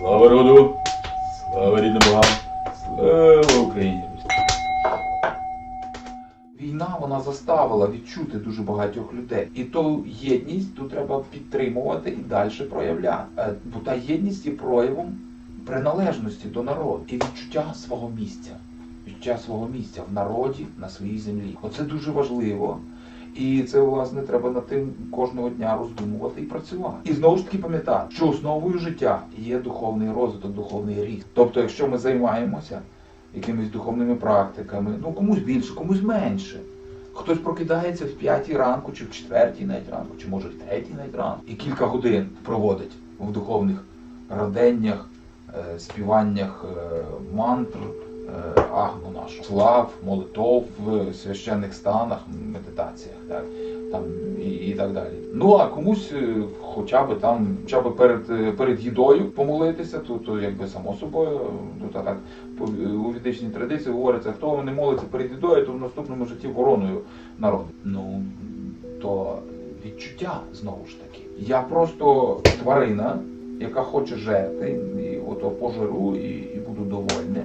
Слава роду! Слава рідним богам! Слава Україні! Війна вона заставила відчути дуже багатьох людей. І ту єдність тут треба підтримувати і далі проявляти. Е, Бо та єдність є проявом приналежності до народу і відчуття свого місця. Відчуття свого місця в народі, на своїй землі. Оце дуже важливо. І це, власне, треба над тим кожного дня роздумувати і працювати. І знову ж таки пам'ятати, що основою життя є духовний розвиток, духовний ріст. Тобто, якщо ми займаємося якимись духовними практиками, ну комусь більше, комусь менше. Хтось прокидається в п'ятій ранку, чи в четвертій навіть ранку, чи може в третій навіть ранку, і кілька годин проводить в духовних раденнях, е, співаннях е, мантр, агну нашу, слав, молитов в священних станах, медитаціях, так, там, і, і так далі. Ну а комусь е, хоча б там, хоча б перед, е, перед їдою помолитися, то, то якби само собою, та так у ведичній традиції говориться, хто не молиться перед їдою, то в наступному житті вороною народу. Ну то відчуття знову ж таки. Я просто тварина, яка хоче жерти, і ото пожеру і, і буду довольний.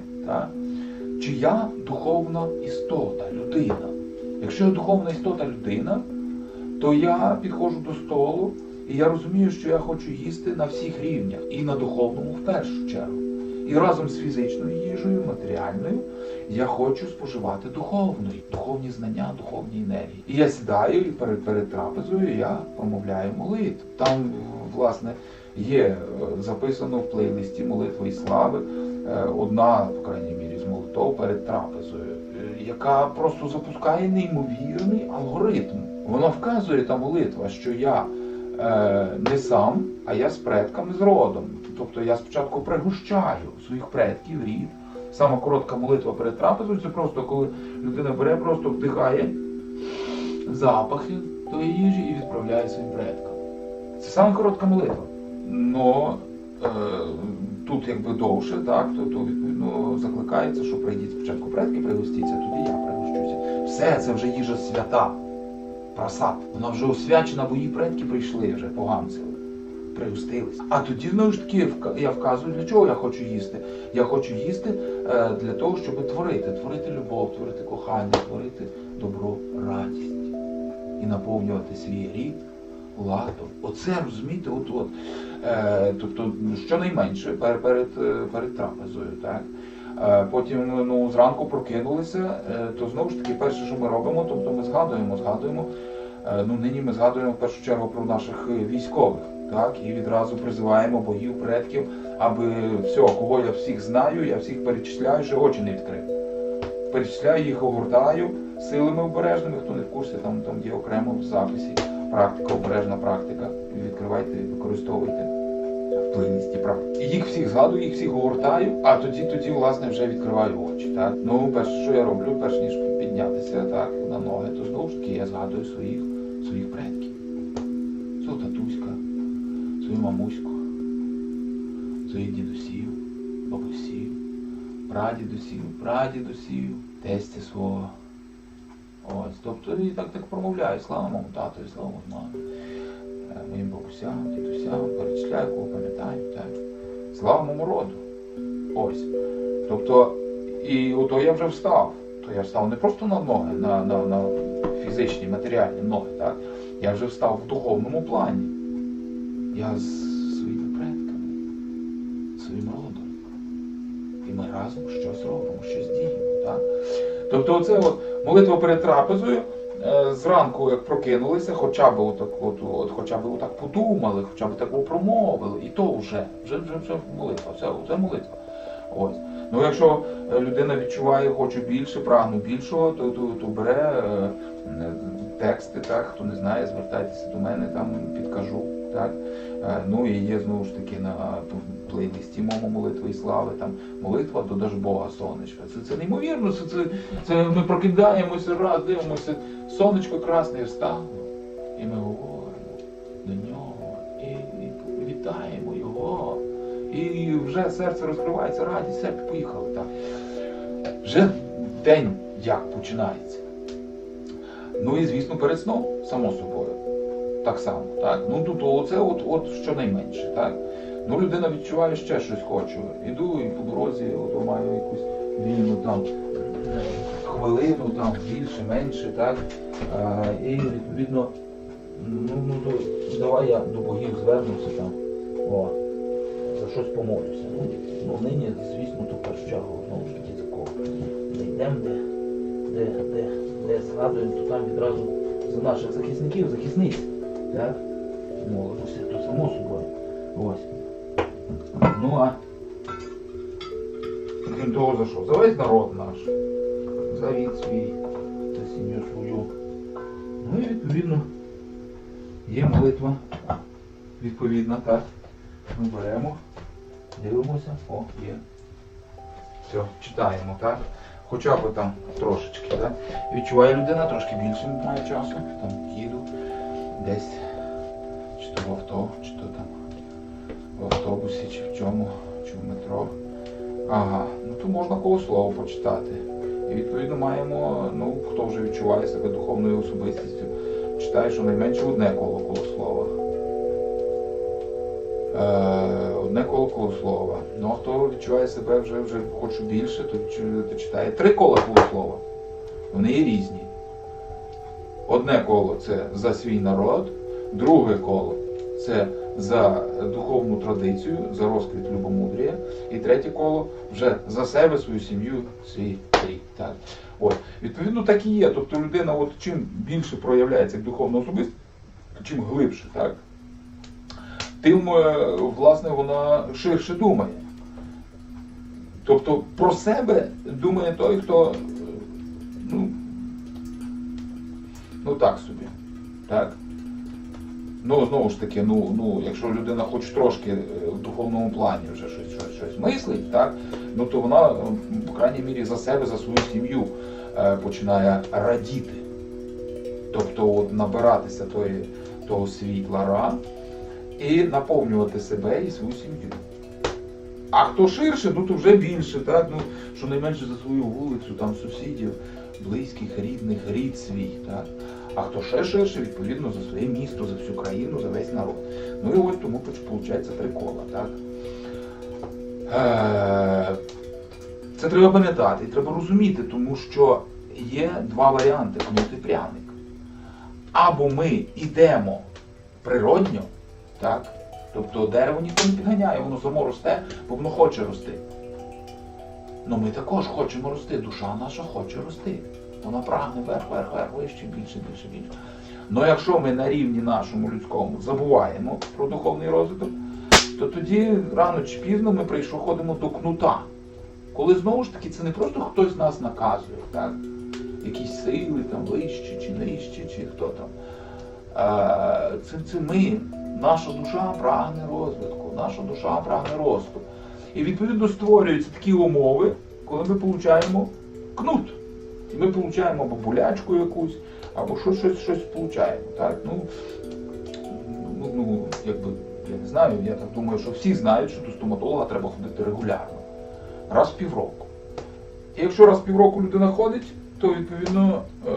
Чи я духовна істота, людина? Якщо я духовна істота людина, то я підходжу до столу і я розумію, що я хочу їсти на всіх рівнях, і на духовному в першу чергу. І разом з фізичною їжею, матеріальною, я хочу споживати духовної, духовні знання, духовні енергії. І я сідаю і перед, перед трапезою я промовляю молитву. Там, власне, є е, записано в плейлисті молитви і слави е, одна, в крайній мірі, молитов перед трапезою, е, яка просто запускає неймовірний алгоритм. Вона вказує та молитва, що я е, не сам, а я з предками з родом. Тобто я спочатку пригощаю своїх предків, рід. Сама коротка молитва перед трапезою це просто коли людина бере, просто вдихає запахи тої їжі і відправляє своїм предкам. Це саме коротка молитва. Но е, тут якби довше, так, то, то відповідно закликається, що прийдіть спочатку предки, пригостіться, тоді я пригощуся. Все, це вже їжа свята. Просад. Вона вже освячена, бо її предки прийшли вже поганцили. Пригостились. А тоді знову ж таки я вказую, для чого я хочу їсти. Я хочу їсти е, для того, щоб творити, творити любов, творити кохання, творити добро, радість і наповнювати свій рід ладом. Оце розумієте, от от. Е, тобто, щонайменше перед, перед, перед трапезою, так? Е, Потім ну, зранку прокинулися, е, то знову ж таки перше, що ми робимо, тобто ми згадуємо, згадуємо. Ну, нині ми згадуємо в першу чергу про наших військових, так, і відразу призиваємо богів, предків, аби все, кого я всіх знаю, я всіх перечисляю, ще очі не відкрив. Перечисляю їх, огортаю силами обережними, хто не в курсі, там, там є окремо в записі практика, обережна практика. Відкривайте, використовуйте плейлисті практики. І їх всіх згадую, їх всіх огортаю, а тоді, тоді, власне, вже відкриваю очі. Так? Ну, перше, що я роблю, перш ніж піднятися так, на ноги, то знову ж таки я згадую своїх, своїх предків. Свого татуська, свою мамуську, своїх дідусів, бабусів, прадідусів, прадідусів, тестя свого. Ось, тобто і так так промовляю, слава моєму татові, слава моїй мамі, моїм бабусям, дідусям, перечисляю, пам'ятаю. Слава моєму роду. Ось. Тобто, і ото я вже встав. То я встав не просто на ноги, на, на, на фізичні, матеріальні ноги, так? Я вже встав в духовному плані. Я з своїми предками, своїм родом. І ми разом щось робимо, щось діємо. Так? Тобто, оце от молитва перед трапезою. Е, Зранку, як прокинулися, хоча б отак, от, от, хоча б отак подумали, хоча б так промовили, і то вже, вже, вже, вже молитва, все, це молитва. Ось. Ну, якщо е, людина відчуває, хочу більше, прагну більшого, то, то, то бере е, тексти, так, хто не знає, звертайтеся до мене, там підкажу. Так? Е, Ну і є знову ж таки на плейлисті мому молитви і слави, там молитва до Дажбога сонечка. Це, це неймовірно, це, це, це ми прокидаємося раз, дивимося, сонечко красне встало, і ми говоримо до нього, і, і вітаємо його. І вже серце розкривається, радість, все, поїхали. Так. Вже день як починається. Ну і звісно, перед сном, само собою. Так само. Так? Ну тут оце от, от щонайменше. Так? Ну, людина відчуває ще щось хочу. Іду і по дорозі от, маю якусь вільну там хвилину, там більше, менше, так. А, і відповідно, ну, ну давай я до богів звернуся там. О, за щось помолюся. Ну, ну нині, звісно, то першу чергу знову ж таки за кого. Не йдемо, де, де, де, де згадуємо, то там відразу за наших захисників, захисниць. Так? Молимося, то само собою. Ось. Ну а крім того за що? За весь народ наш. За рід свій, за сім'ю свою. Ну і відповідно є молитва. Відповідна, так. Ми беремо, дивимося, о, є. Все, читаємо, так? Хоча б там трошечки, так? Відчуває людина трошки більше має часу. Там їду десь, чи то в авто, чи то там в автобусі, чи в чому, чи в метро. Ага, ну то можна коло слова почитати. І відповідно маємо, ну, хто вже відчуває себе духовною особистістю, читає, що найменше одне коло коло коло слова. Ну а хто відчуває себе вже, вже хоче більше, то, то читає три кола коло слова. Вони є різні. Одне коло це за свій народ, друге коло це за духовну традицію, за розквіт любомудрія, і третє коло вже за себе, свою сім'ю, свій рід. Так. От. Відповідно, так і є. Тобто людина, от чим більше проявляється як духовна особистість, чим глибше, так? Тим, е, власне, вона ширше думає. Тобто про себе думає той, хто е, ну, ну так собі. Так? Ну, знову ж таки, ну, ну, якщо людина хоч трошки е, в духовному плані вже щось, щось, щось мислить, так, ну то вона, по крайній мірі, за себе, за свою сім'ю починає радіти. Тобто от, набиратися тої, того світла ра і наповнювати себе і свою сім'ю. А хто ширше, ну то вже більше, так? Ну, щонайменше за свою вулицю, там сусідів, близьких, рідних, рід свій. Так? А хто ще ширше, відповідно, за своє місто, за всю країну, за весь народ. Ну і ось тому виходить три кола. Так? Е, Це треба пам'ятати і треба розуміти, тому що є два варіанти кнут і пряник. Або ми йдемо природньо, так? Тобто дерево ніхто не підганяє, воно само росте, бо воно хоче рости. Ну ми також хочемо рости, душа наша хоче рости. Вона прагне вверх, вверх, вверх, вище, більше, більше, більше. Ну якщо ми на рівні нашому людському забуваємо про духовний розвиток, то тоді рано чи пізно ми приходимо до кнута. Коли знову ж таки це не просто хтось нас наказує, так? якісь сили там вищі чи нижчі, чи хто там. Е, Це, це ми, наша душа прагне розвитку, наша душа прагне росту. І відповідно створюються такі умови, коли ми получаємо кнут. І ми получаємо або болячку якусь, або щось, щось, щось получаємо. Так? Ну, ну, ну, якби, я не знаю, я так думаю, що всі знають, що до стоматолога треба ходити регулярно, раз в півроку. І якщо раз в півроку людина ходить, то відповідно, е,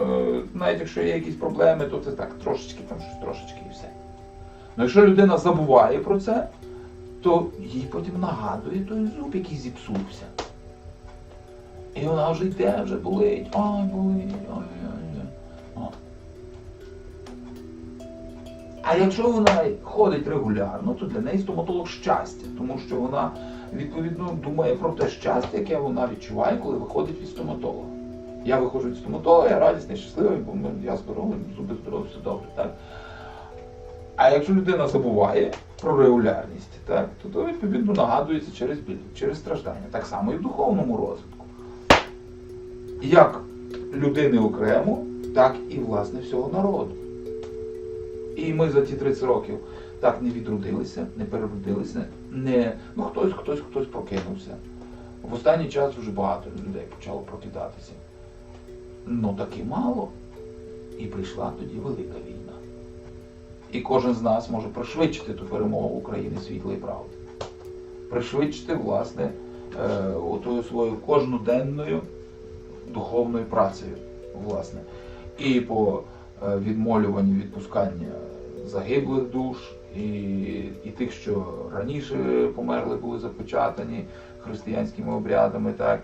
навіть якщо є якісь проблеми, то це так, трошечки, там щось трошечки і все. Ну якщо людина забуває про це, то їй потім нагадує той зуб, який зіпсувся. І вона вже йде, вже болить, ой, болить, ой. А якщо вона ходить регулярно, то для неї стоматолог щастя, тому що вона відповідно думає про те щастя, яке вона відчуває, коли виходить від стоматолога. Я виходжу від стоматолога, я радісний, щасливий, бо я здоровий, зуби здорові, все добре. Так? А якщо людина забуває про регулярність, так, то, то відповідно нагадується через біль, через страждання. Так само і в духовному розвитку. Як людини окремо, так і власне всього народу. І ми за ті 30 років так не відродилися, не переродилися, не, ну хтось, хтось, хтось прокинувся. В останній час вже багато людей почало прокидатися. Ну таки мало. І прийшла тоді велика війна. І кожен з нас може пришвидшити ту перемогу України світла і правди. Пришвидшити, власне, е, отою своєю кожноденною духовною працею, власне. І по е, відмолюванню відпускання загиблих душ, і, і тих, що раніше померли, були запечатані християнськими обрядами, так,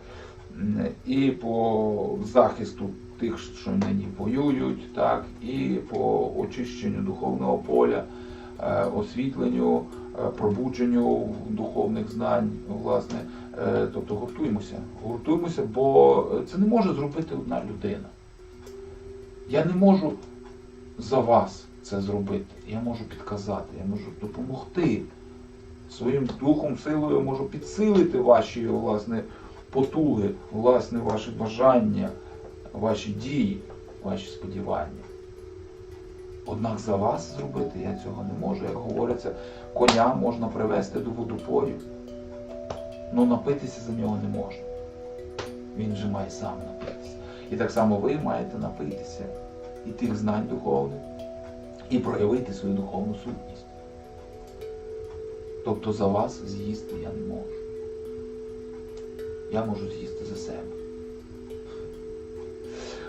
і по захисту тих, що нині воюють, так, і по очищенню духовного поля, е, освітленню, е, пробудженню духовних знань, власне. Е, Тобто гуртуємося, гуртуємося, бо це не може зробити одна людина. Я не можу за вас це зробити. Я можу підказати, я можу допомогти. Своїм духом, силою можу підсилити ваші власне, потуги, власне, ваші бажання, ваші дії, ваші сподівання. Однак за вас зробити я цього не можу. Як говориться, коня можна привести до водопою. Ну напитися за нього не можна. Він же має сам напитися. І так само ви маєте напитися і тих знань духовних, і проявити свою духовну сутність. Тобто за вас з'їсти я не можу. Я можу з'їсти за себе.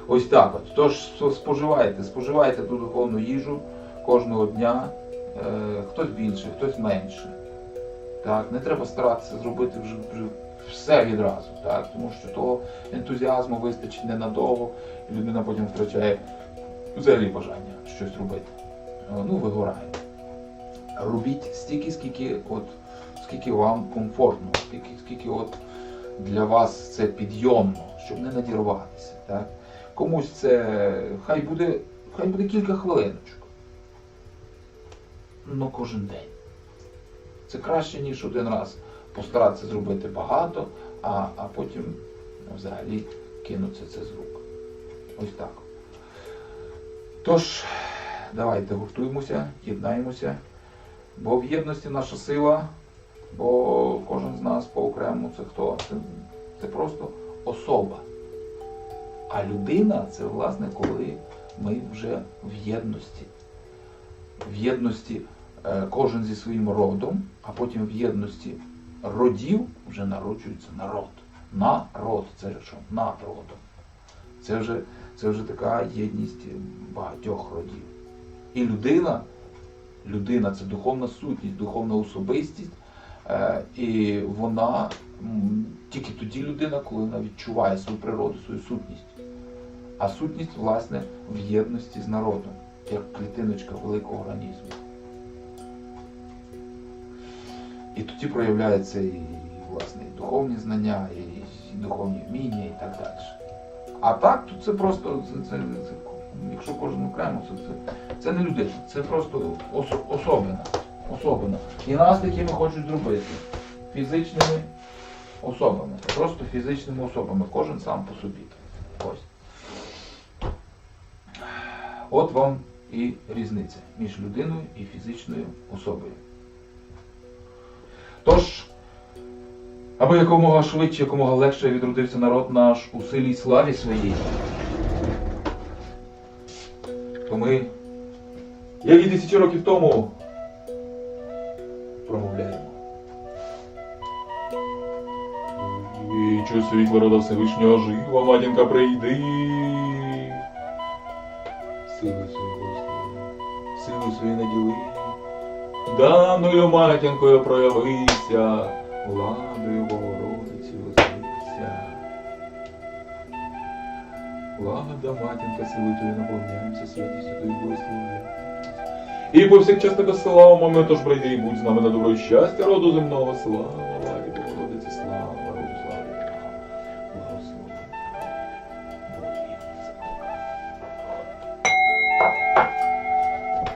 Ось так от. Тож споживайте, споживайте ту духовну їжу кожного дня. Е, хтось більше, хтось менше. Так, не треба старатися зробити вже, все відразу, так, тому що того ентузіазму вистачить ненадовго, і людина потім втрачає взагалі бажання щось робити. Е, Ну, вигорає. Робіть стільки, скільки, от, скільки вам комфортно, скільки, скільки от для вас це підйомно, щоб не надірватися. Так? Комусь це хай буде, хай буде кілька хвилиночок. Ну кожен день. Це краще, ніж один раз постаратися зробити багато, а, а потім взагалі кинуться це з рук. Ось так. Тож, давайте гуртуємося, єднаємося, бо в єдності наша сила, бо кожен з нас по окрему це хто? Це, це просто особа. А людина це, власне, коли ми вже в єдності. В єдності е, кожен зі своїм родом, а потім в єдності родів вже народжується народ. Народ, це що? Над родом. Це вже, це вже така єдність багатьох родів. І людина, людина це духовна сутність, духовна особистість, і вона тільки тоді людина, коли вона відчуває свою природу, свою сутність. А сутність, власне, в єдності з народом, як клітиночка великого організму. І тоді проявляються і, власне, і духовні знання, і, духовні вміння і так далі. А так, то це просто, це, це, це, якщо кожен окремо, це, це, це не людина, це просто осо, особина. Особина. І нас такими хочуть зробити фізичними особами, просто фізичними особами, кожен сам по собі. Ось. От вам і різниця між людиною і фізичною особою. Тож, аби якомога швидше, якомога легше відродився народ наш у силі славі своїй, то ми, як і тисячі років тому, світло рода Всевишнього жива, матінка, прийди. Силу свою Господи, силу свою наділи. Даною матінкою проявися, владою Богородиці возвися. Влада, матінка, силою Твою наповняємося, святістю Твою благословляємо. І повсякчас тебе слава, ми тож прийди і будь з нами на добро щастя, роду земного, слава.